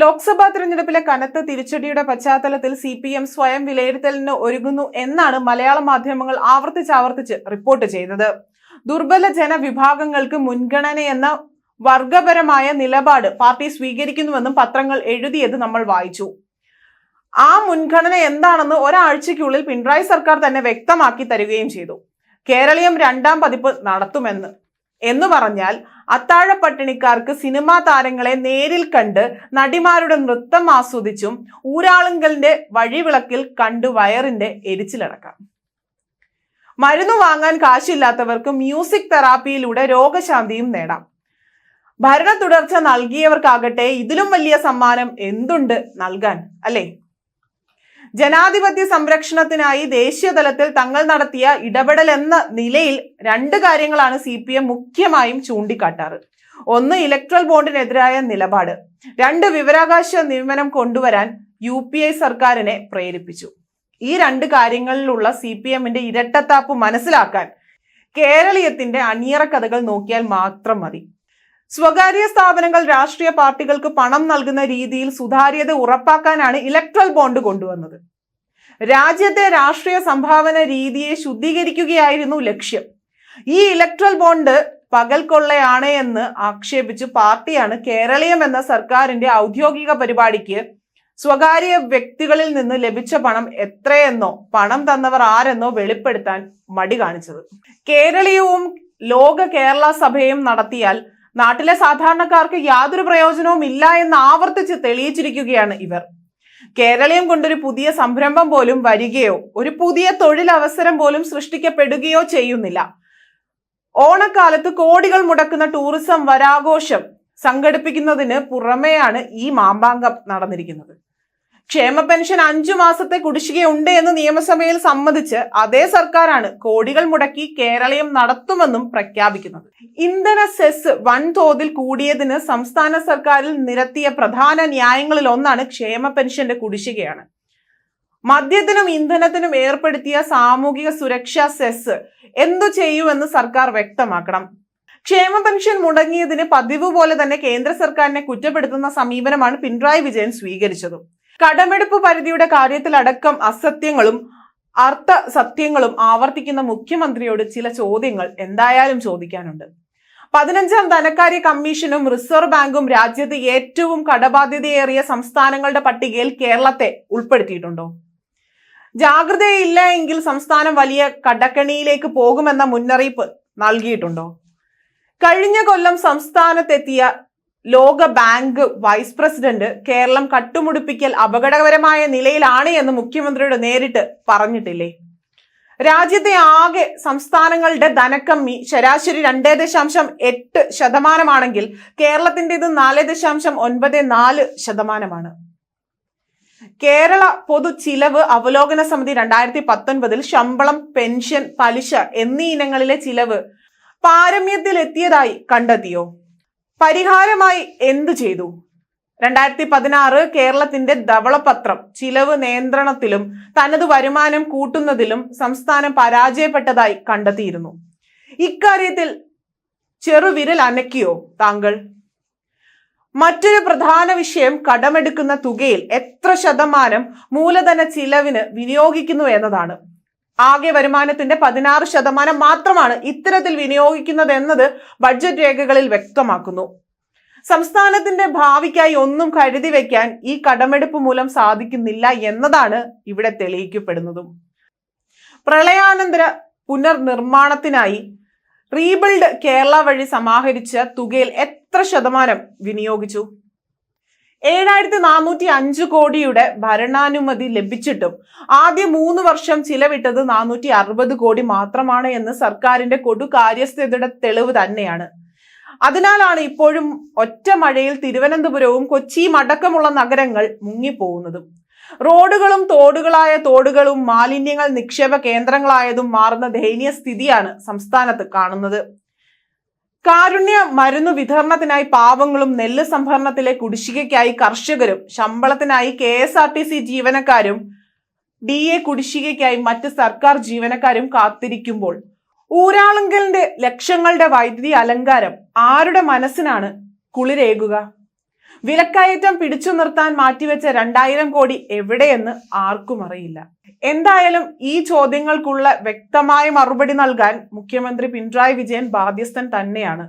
ലോക്സഭാ തിരഞ്ഞെടുപ്പിലെ കനത്ത തിരിച്ചടിയുടെ പശ്ചാത്തലത്തിൽ സി പി എം സ്വയം വിലയിരുത്തലിന് ഒരുങ്ങുന്നു എന്നാണ് മലയാള മാധ്യമങ്ങൾ ആവർത്തിച്ചാവർത്തിച്ച് റിപ്പോർട്ട് ചെയ്തത്. ദുർബല ജനവിഭാഗങ്ങൾക്ക് മുൻഗണനയെന്ന വർഗപരമായ നിലപാട് പാർട്ടി സ്വീകരിക്കുന്നുവെന്നും പത്രങ്ങൾ എഴുതിയത് നമ്മൾ വായിച്ചു. ആ മുൻഗണന എന്താണെന്ന് ഒരാഴ്ചയ്ക്കുള്ളിൽ പിണറായി സർക്കാർ തന്നെ വ്യക്തമാക്കി തരികയും ചെയ്തു. കേരളീയം രണ്ടാം പതിപ്പ് നടത്തുമെന്ന്. എന്ന് പറഞ്ഞാൽ അത്താഴ പട്ടിണിക്കാർക്ക് സിനിമാ താരങ്ങളെ നേരിൽ കണ്ട് നടിമാരുടെ നൃത്തം ആസ്വദിച്ചും ഊരാളുങ്കലിന്റെ വഴിവിളക്കിൽ കണ്ടു വയറിന്റെ എരിച്ചിലടക്കാം. മരുന്ന് വാങ്ങാൻ കാശില്ലാത്തവർക്ക് മ്യൂസിക് തെറാപ്പിയിലൂടെ രോഗശാന്തിയും നേടാം. ഭരണ തുടർച്ച നൽകിയവർക്കാകട്ടെ ഇതിലും വലിയ സമ്മാനം എന്തുണ്ട് നൽകാൻ? അല്ലേ? ജനാധിപത്യ സംരക്ഷണത്തിനായി ദേശീയ തലത്തിൽ തങ്ങൾ നടത്തിയ ഇടപെടൽ എന്ന നിലയിൽ രണ്ട് കാര്യങ്ങളാണ് സി പി എം മുഖ്യമായും ചൂണ്ടിക്കാട്ടാറ്. ഒന്ന് ഇലക്ട്രൽ ബോണ്ടിനെതിരായ നിലപാട്. രണ്ട് വിവരാകാശ നിയമനം കൊണ്ടുവരാൻ യു പി ഐ സർക്കാരിനെ പ്രേരിപ്പിച്ചു. ഈ രണ്ട് കാര്യങ്ങളിലുള്ള സി പി എമ്മിന്റെ ഇരട്ടത്താപ്പ് മനസ്സിലാക്കാൻ കേരളീയത്തിന്റെ അണിയറ കഥകൾ നോക്കിയാൽ മാത്രം മതി. സ്വകാര്യ സ്ഥാപനങ്ങൾ രാഷ്ട്രീയ പാർട്ടികൾക്ക് പണം നൽകുന്ന രീതിയിൽ സുതാര്യത ഉറപ്പാക്കാനാണ് ഇലക്ട്രൽ ബോണ്ട് കൊണ്ടുവന്നത്. രാജ്യത്തെ രാഷ്ട്രീയ സംഭാവന രീതിയെ ശുദ്ധീകരിക്കുകയായിരുന്നു ലക്ഷ്യം. ഈ ഇലക്ട്രൽ ബോണ്ട് പകൽ കൊള്ളയാണ് എന്ന് ആക്ഷേപിച്ച് പാർട്ടിയാണ് കേരളീയം എന്ന സർക്കാരിന്റെ ഔദ്യോഗിക പരിപാടിക്ക് സ്വകാര്യ വ്യക്തികളിൽ നിന്ന് ലഭിച്ച പണം എത്രയെന്നോ പണം തന്നവർ ആരെന്നോ വെളിപ്പെടുത്താൻ മടി കാണിച്ചത്. കേരളീയവും ലോക കേരള സഭയും നടത്തിയാൽ നാട്ടിലെ സാധാരണക്കാർക്ക് യാതൊരു പ്രയോജനവും ഇല്ല എന്ന് ആവർത്തിച്ച് തെളിയിച്ചിരിക്കുകയാണ് ഇവർ. കേരളീയം കൊണ്ടൊരു പുതിയ സംരംഭം പോലും വരികയോ ഒരു പുതിയ തൊഴിലവസരം പോലും സൃഷ്ടിക്കപ്പെടുകയോ ചെയ്യുന്നില്ല. ഓണക്കാലത്ത് കോടികൾ മുടക്കുന്ന ടൂറിസം വരാഘോഷം സംഘടിപ്പിക്കുന്നതിന് പുറമെയാണ് ഈ മാമ്പാങ്കം നടന്നിരിക്കുന്നത്. ക്ഷേമ പെൻഷൻ അഞ്ചു മാസത്തെ കുടിശ്ശികയുണ്ട് എന്ന് നിയമസഭയിൽ സമ്മതിച്ച് അതേ സർക്കാരാണ് കോടികൾ മുടക്കി കേരളീയം നടത്തുമെന്നും പ്രഖ്യാപിക്കുന്നത്. ഇന്ധന സെസ് വൻതോതിൽ കൂടിയതിന് സംസ്ഥാന സർക്കാരിൽ നിരത്തിയ പ്രധാന ന്യായങ്ങളിൽ ഒന്നാണ് ക്ഷേമ പെൻഷന്റെ കുടിശ്ശികയാണ്. മദ്യത്തിനും ഇന്ധനത്തിനും ഏർപ്പെടുത്തിയ സാമൂഹിക സുരക്ഷാ സെസ് എന്തു ചെയ്യുമെന്ന് സർക്കാർ വ്യക്തമാക്കണം. ക്ഷേമ പെൻഷൻ മുടങ്ങിയതിന് പതിവ് പോലെ തന്നെ കേന്ദ്ര സർക്കാരിനെ കുറ്റപ്പെടുത്തുന്ന സമീപനമാണ് പിണറായി വിജയൻ സ്വീകരിച്ചതും. കടമെടുപ്പ് പരിധിയുടെ കാര്യത്തിലടക്കം അസത്യങ്ങളും അർത്ഥ സത്യങ്ങളും ആവർത്തിക്കുന്ന മുഖ്യമന്ത്രിയോട് ചില ചോദ്യങ്ങൾ എന്തായാലും ചോദിക്കാനുണ്ട്. പതിനഞ്ചാം ധനകാര്യ കമ്മീഷനും റിസർവ് ബാങ്കും രാജ്യത്ത് ഏറ്റവും കടബാധ്യതയേറിയ സംസ്ഥാനങ്ങളുടെ പട്ടികയിൽ കേരളത്തെ ഉൾപ്പെടുത്തിയിട്ടുണ്ടോ? ജാഗ്രതയില്ല എങ്കിൽ സംസ്ഥാനം വലിയ കടക്കണിയിലേക്ക് പോകുമെന്ന മുന്നറിയിപ്പ് നൽകിയിട്ടുണ്ടോ? കഴിഞ്ഞ കൊല്ലം സംസ്ഥാനത്തെത്തിയ ലോക ബാങ്ക് വൈസ് പ്രസിഡന്റ് കേരളം കട്ടുമുടിപ്പിക്കൽ അപകടകരമായ നിലയിലാണ് എന്ന് മുഖ്യമന്ത്രിയോട് നേരിട്ട് പറഞ്ഞിട്ടില്ലേ? രാജ്യത്തെ ആകെ സംസ്ഥാനങ്ങളുടെ ധനക്കമ്മി ശരാശരി രണ്ടേ ദശാംശം എട്ട് ശതമാനമാണെങ്കിൽ കേരളത്തിന്റെത് നാല് ദശാംശം ഒൻപത് നാല് ശതമാനമാണ്. കേരള പൊതു ചിലവ് അവലോകന സമിതി രണ്ടായിരത്തി പത്തൊൻപതിൽ ശമ്പളം പെൻഷൻ പലിശ എന്നീ ഇനങ്ങളിലെ ചിലവ് പാരമ്യത്തിലെത്തിയതായി കണ്ടെത്തിയോ? പരിഹാരമായി എന്തു ചെയ്തു? രണ്ടായിരത്തി പതിനാറ് കേരളത്തിന്റെ ധവളപത്രം ചിലവ് നിയന്ത്രണത്തിലും തനത് വരുമാനം കൂട്ടുന്നതിലും സംസ്ഥാനം പരാജയപ്പെട്ടതായി കണ്ടെത്തിയിരുന്നു. ഇക്കാര്യത്തിൽ ചെറുവിരൽ അനക്കിയോ താങ്കൾ? മറ്റൊരു പ്രധാന വിഷയം കടമെടുക്കുന്ന തുകയിൽ എത്ര ശതമാനം മൂലധന ചിലവിന് വിനിയോഗിക്കുന്നു എന്നതാണ്. ആകെ വരുമാനത്തിന്റെ പതിനാറ് ശതമാനം മാത്രമാണ് ഇത്തരത്തിൽ വിനിയോഗിക്കുന്നത് എന്നത് ബഡ്ജറ്റ് രേഖകളിൽ വ്യക്തമാക്കുന്നു. സംസ്ഥാനത്തിന്റെ ഭാവിക്കായി ഒന്നും കരുതി വെക്കാൻ ഈ കടമെടുപ്പ് മൂലം സാധിക്കുന്നില്ല എന്നതാണ് ഇവിടെ തെളിയിക്കപ്പെടുന്നതും. പ്രളയാനന്തര പുനർനിർമ്മാണത്തിനായി റീബിൽഡ് കേരള വഴി സമാഹരിച്ച തുകയിൽ എത്ര ശതമാനം വിനിയോഗിച്ചു? ഏഴായിരത്തി നാനൂറ്റി അഞ്ച് കോടിയുടെ ഭരണാനുമതി ലഭിച്ചിട്ടും ആദ്യ മൂന്ന് വർഷം ചിലവിട്ടത് നാനൂറ്റി അറുപത് കോടി മാത്രമാണ് എന്ന് സർക്കാരിന്റെ കൊടു കാര്യസ്ഥതയുടെ തെളിവ് തന്നെയാണ്. അതിനാലാണ് ഇപ്പോഴും ഒറ്റ മഴയിൽ തിരുവനന്തപുരവും കൊച്ചിയും അടക്കമുള്ള നഗരങ്ങൾ മുങ്ങിപ്പോകുന്നതും. റോഡുകളും തോടുകളായ തോടുകളും മാലിന്യങ്ങൾ നിക്ഷേപ കേന്ദ്രങ്ങളായതും മാറുന്ന ദയനീയ സ്ഥിതിയാണ് സംസ്ഥാനത്ത് കാണുന്നത്. കാരുണ്യ മരുന്ന് വിതരണത്തിനായി പാവങ്ങളും നെല്ല് സംഭരണത്തിലെ കുടിശ്ശികയ്ക്കായി കർഷകരും ശമ്പളത്തിനായി K S R T C ജീവനക്കാരും ഡി എ കുടിശ്ശികയ്ക്കായി മറ്റ് സർക്കാർ ജീവനക്കാരും കാത്തിരിക്കുമ്പോൾ ഊരാളുങ്കലിന്റെ ലക്ഷങ്ങളുടെ വൈദ്യുതി അലങ്കാരം ആരുടെ മനസ്സിനാണ് കുളിരേകുക? വിലക്കയറ്റം പിടിച്ചു നിർത്താൻ മാറ്റിവെച്ച രണ്ടായിരം കോടി എവിടെയെന്ന് ആർക്കും അറിയില്ല. എന്തായാലും ഈ ചോദ്യങ്ങൾക്കുള്ള വ്യക്തമായ മറുപടി നൽകാൻ മുഖ്യമന്ത്രി പിണറായി വിജയൻ ബാധ്യസ്ഥൻ തന്നെയാണ്.